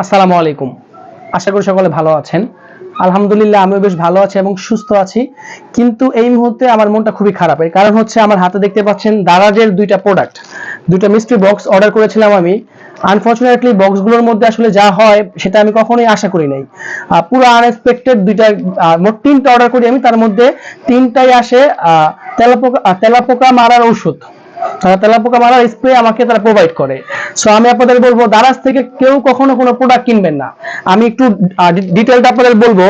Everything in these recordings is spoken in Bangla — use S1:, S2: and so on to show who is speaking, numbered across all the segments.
S1: আসসালামু আলাইকুম। আশা করি সকলে ভালো আছেন। আলহামদুলিল্লাহ, আমিও বেশ ভালো আছি এবং সুস্থ আছি। কিন্তু এই মুহূর্তে আমার মনটা খুবই খারাপ। এর কারণ হচ্ছে আমার হাতে দেখতে পাচ্ছেন দারাজের দুইটা প্রোডাক্ট দুইটা মিস্ট্রি বক্স অর্ডার করেছিলাম আমি। আনফর্চুনেটলি বক্সগুলোর মধ্যে আসলে যা হয়, সেটা আমি কখনোই আশা করি নাই। পুরো আনএক্সপেক্টেড দুইটা মোট তিনটা অর্ডার করি আমি। তার মধ্যে তিনটাই আসে তেলাপোকা তেলাপোকা মারার ঔষধ। তেলাপোকা মারার স্প্রে আমাকে তারা প্রোভাইড করে। সো আমি আপনাদের বলব, দারাজ থেকে কেউ কখনো কোনো প্রোডাক্ট কিনবেন না। আমি একটু ডিটেলটা আপনাদের বলব।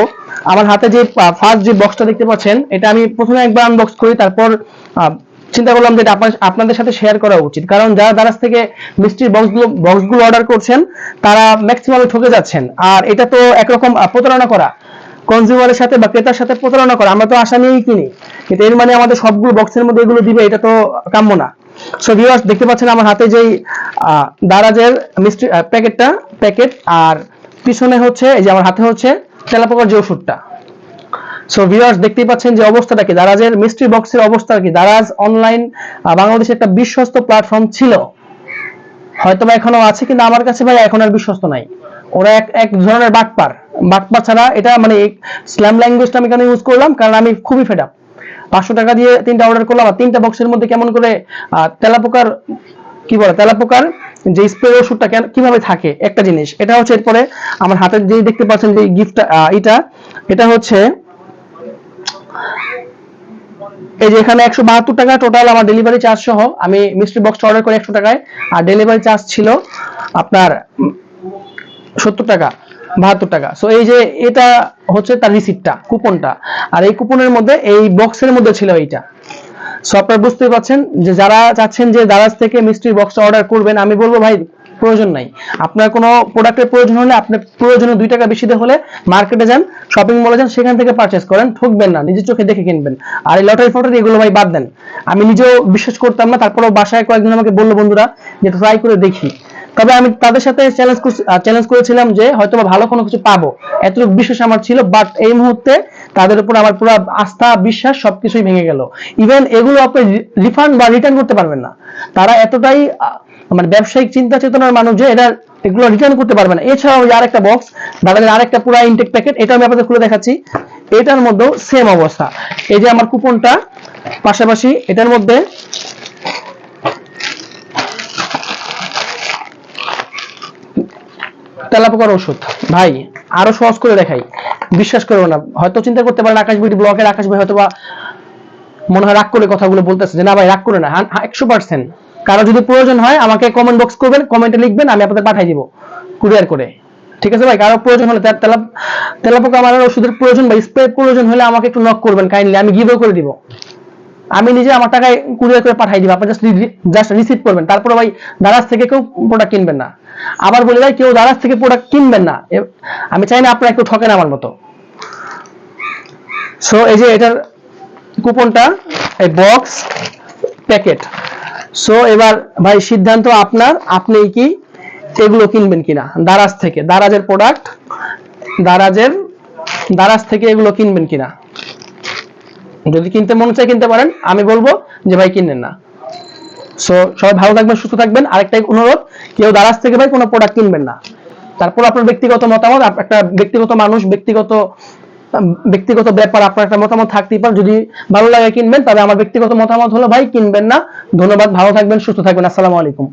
S1: আমার হাতে যে ফার্স্ট যে বক্সটা দেখতে পাচ্ছেন, এটা আমি প্রথমে একবার আনবক্স করি, তারপর চিন্তা করলাম যে আপনাদের সাথে শেয়ার করা উচিত। কারণ যারা দারাজ থেকে মিষ্টির বক্সগুলো বক্সগুলো অর্ডার করছেন, তারা ম্যাক্সিমাম ঠকে যাচ্ছেন। আর এটা তো একরকম প্রতারণা করা। কনজিউমারের সাথে বা ক্রেতার সাথে প্রতারণা করা। আমরা তো আশা নিয়েই কিনি। কিন্তু এর মানে আমাদের সবগুলো বক্সের মধ্যে এগুলো দিবে, এটা তো কাম্য না। সো ভিউয়ার্স দেখতে পাচ্ছেন আমার হাতে যেই দারাজের মিষ্টি প্যাকেটটা, প্যাকেট, আর পিছনে হচ্ছে, এই যে আমার হাতে হচ্ছে তেলাপোকার যে ওষুধটা। সো ভিউয়ার্স দেখতেই পাচ্ছেন যে অবস্থাটা কি? দারাজের মিস্ট্রি বক্সের অবস্থা কি? দারাজ অনলাইন বাংলাদেশের একটা বিশ্বস্ত প্ল্যাটফর্ম ছিল। হয়তো বা এখনও আছে, কিন্তু আমার কাছে ভাই এখন আর বিশ্বস্ত নাই। ওরা এক এক ধরনের বাটপার। বাটপার ছাড়া এটা মানে স্ল্যাম ল্যাঙ্গুয়েজটা আমি কেন ইউজ করলাম? কারণ আমি খুবই ফেড পাঁচশো টাকা দিয়ে তিনটা অর্ডার করলাম। আর তিনটা বক্সের মধ্যে কেমন করে তেলাপোকার, কি বলে, তেলাপোকার যে স্প্রে ওষুধটা কেন, কীভাবে থাকে? একটা জিনিস, এটা হচ্ছে এরপরে আমার হাতে যে দেখতে পাচ্ছেন যে গিফটটা এটা এটা হচ্ছে এই যে এখানে একশো বাহাত্তর টাকা টোটাল আমার ডেলিভারি চার্জ সহ, আমি মিস্ট্রি বক্সটা অর্ডার করে একশো টাকায়, আর ডেলিভারি চার্জ ছিল আপনার সত্তর টাকা। বাহাত্তর টাকা। সো এই যে এটা হচ্ছে তার রিসিপ্টটা কুপনটা আর এই কুপনের মধ্যে, এই বক্সের মধ্যে ছিল এইটা। সো আপনারা বুঝতেই পারছেন যে যারা চাচ্ছেন যে দারাজ থেকে মিষ্টির বক্সটা অর্ডার করবেন, আমি বলব ভাই, প্রয়োজন নাই। আপনার কোনো প্রোডাক্টের প্রয়োজন হলে আপনি প্রয়োজনে দুই টাকা বেশি হলে মার্কেটে যান শপিং মলে যান, সেখান থেকে পারচেস করেন, ঠকবেন না, নিজের চোখে দেখে কিনবেন। আর এই লটারি ফটারি এগুলো ভাই বাদ দেন। আমি নিজেও বিশ্বাস করতাম না, তারপরেও বাসায় কয়েকজন আমাকে বলল, বন্ধুরা যে ট্রাই করে দেখি। তবে আমি তাদের সাথে চ্যালেঞ্জ চ্যালেঞ্জ করেছিলাম যে হয়তো ভালো কোনো কিছু পাবো। এতটুকু বিশ্বাস আমার ছিল বাট এই মুহূর্তে তাদের উপর আমার পুরো আস্থা, বিশ্বাস সবকিছুই ভেঙে গেল। ইভেন এগুলো আপনি রিফান্ড বা রিটার্ন করতে পারবেন না। তারা এতটাই মানে ব্যবসায়িক চিন্তা চেতনার মানুষ যে এটা এগুলো রিটার্ন করতে পারবে না। এছাড়াও আরেকটা বক্স দাদাদের আরেকটা পুরো ইনটেক প্যাকেট এটা আমি আপনাদের খুলে দেখাচ্ছি। এটার মধ্যেও সেম অবস্থা। এই যে আমার কুপনটা পাশাপাশি এটার মধ্যে তেলাপোকার ওষুধ। ভাই, আরও সহজ করে দেখাই। বিশ্বাস করব না, হয়তো চিন্তা করতে পারেন আকাশ বিটি ব্লকের আকাশ ভাই হয়তো বা মনে হয় রাগ করে কথাগুলো বলতেছে যে, না ভাই, রাগ করে না একশো পার্সেন্ট কারও যদি প্রয়োজন হয়, আমাকে কমেন্ট বক্স করবেন কমেন্টে লিখবেন, আমি আপনাদের পাঠিয়ে দিব কুরিয়ার করে। ঠিক আছে ভাই? কারও প্রয়োজন হলে তেলাপোকা মারার ওষুধের প্রয়োজন বা স্প্রে প্রয়োজন হলে আমাকে একটু নক করবেন কাইন্ডলি আমি গিভও করে দিব। আমি নিজে আমার টাকায় কুরিয়ার করে পাঠিয়ে দিব। আপনি জাস্ট জাস্ট রিসিভ করবেন। তারপরে ভাই দারাজ থেকে কেউ প্রোডাক্ট কিনবেন না। আবার বলি ভাই, কেউ দারাজ থেকে প্রোডাক্ট কিনবেন না। আমি চাই না আপনারা একটু ঠকেন আমার মতো। সো এই যে এটার কুপনটা এই বক্স প্যাকেট সো এবার ভাই, সিদ্ধান্ত আপনার। আপনি কি এগুলো কিনবেন কিনা? দারাজ থেকে। দারাজের প্রোডাক্ট দারাজের, দারাজ থেকে এগুলো কিনবেন কিনা? যদি কিনতে মনে চায় কিনতে পারেন। আমি বলব যে ভাই কিনেন না। সো সবাই ভালো থাকবেন, সুস্থ থাকবেন। আরেকটাই অনুরোধ, কেউ দারাজ থেকে ভাই কোনো প্রোডাক্ট কিনবেন না। তারপর আপনার ব্যক্তিগত মতামত একটা ব্যক্তিগত মানুষ, ব্যক্তিগত ব্যক্তিগত ব্যাপার, আপনার একটা মতামত থাকতেই পারে। যদি ভালো লাগে কিনবেন, তবে আমার ব্যক্তিগত মতামত হলো, ভাই, কিনবেন না। ধন্যবাদ, ভালো থাকবেন, সুস্থ থাকবেন। আসসালামু আলাইকুম।